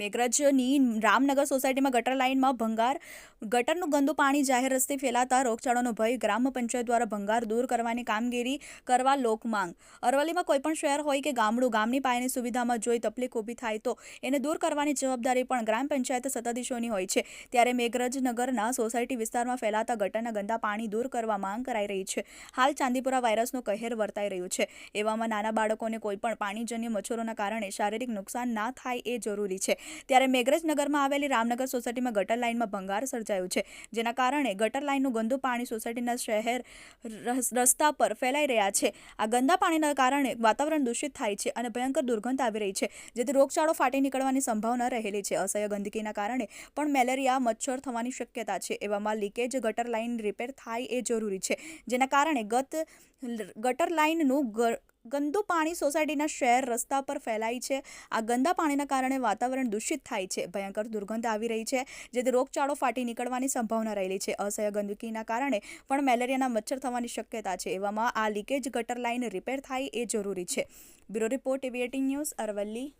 મેઘરજની રામનગર સોસાયટીમાં ગટર લાઇનમાં ભંગાર, ગટરનું ગંદુ પાણી જાહેર રસ્તે ફેલાતા રોગચાળાનો ભય ગ્રામ પંચાયત દ્વારા ભંગાર દૂર કરવાની કામગીરી કરવા લોકમાંગ અરવલ્લીમાં કોઈપણ શહેર હોય કે ગામડું, ગામની પાયાની સુવિધામાં જોઈ તકલીફ ઊભી થાય તો એને દૂર કરવાની જવાબદારી પણ ગ્રામ પંચાયત સત્તાધીશોની હોય છે. ત્યારે મેઘરજનગરના સોસાયટી વિસ્તારમાં ફેલાતા ગટરના ગંદા પાણી દૂર કરવા માંગ કરાઈ રહી છે. હાલ ચાંદીપુરા વાયરસનો કહેર વર્તાઈ રહ્યું છે. એવામાં નાના બાળકોને કોઈપણ પાણીજન્ય મચ્છરોના કારણે શારીરિક નુકસાન ના થાય એ જરૂરી છે. ત્યારે મેઘરજનગરમાં આવેલી રામનગર સોસાયટીમાં ગટર લાઇનમાં ભંગાર સર્જાયો છે, જેના કારણે ગટર લાઇનનું ગંદુ પાણી સોસાયટીના શહેર રસ- રસ્તા પર ફેલાઈ રહ્યા છે. આ ગંદા પાણીના કારણે વાતાવરણ દૂષિત થાય છે અને ભયંકર દુર્ગંધ આવી રહી છે, જેથી રોગચાળો ફાટી નીકળવાની સંભાવના રહેલી છે. અસહ્ય ગંદકીના કારણે પણ મેલેરિયા, મચ્છર થવાની શક્યતા છે, એવામાં લીકેજ ગટર લાઇન રિપેર થાય એ જરૂરી છે, જેના કારણે ગત ગટર લાઇનનું ગંદુ પાણી સોસાયટીના શહેર રસ્તા પર ફેલાય છે. આ ગંદા પાણીના કારણે વાતાવરણ દૂષિત થાય છે. ભયંકર દુર્ગંધ આવી રહી છે, જેથી રોગચાળો ફાટી નીકળવાની સંભાવના રહેલી છે. અસહ્ય ગંદકીના કારણે પણ મેલેરિયાના મચ્છર થવાની શક્યતા છે. એવામાં આ લીકેજ ગટર લાઇન રિપેર થાય એ જરૂરી છે. Bureau report એવીએટી news Aravalli.